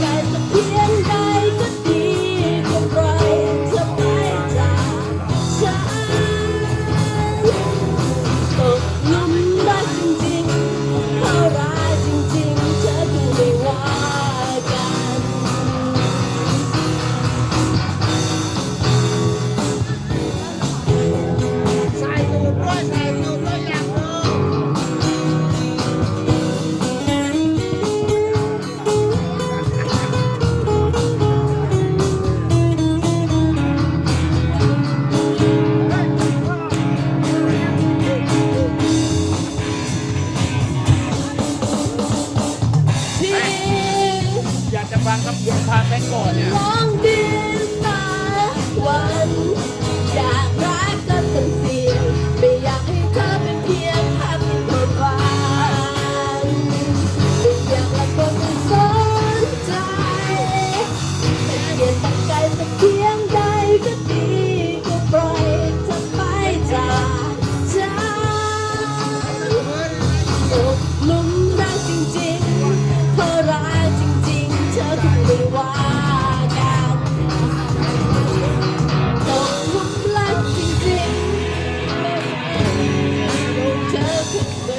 ไกลสักเพียงใด ฟังคำพาแบงก์ก่อนเนี่ย Thank you.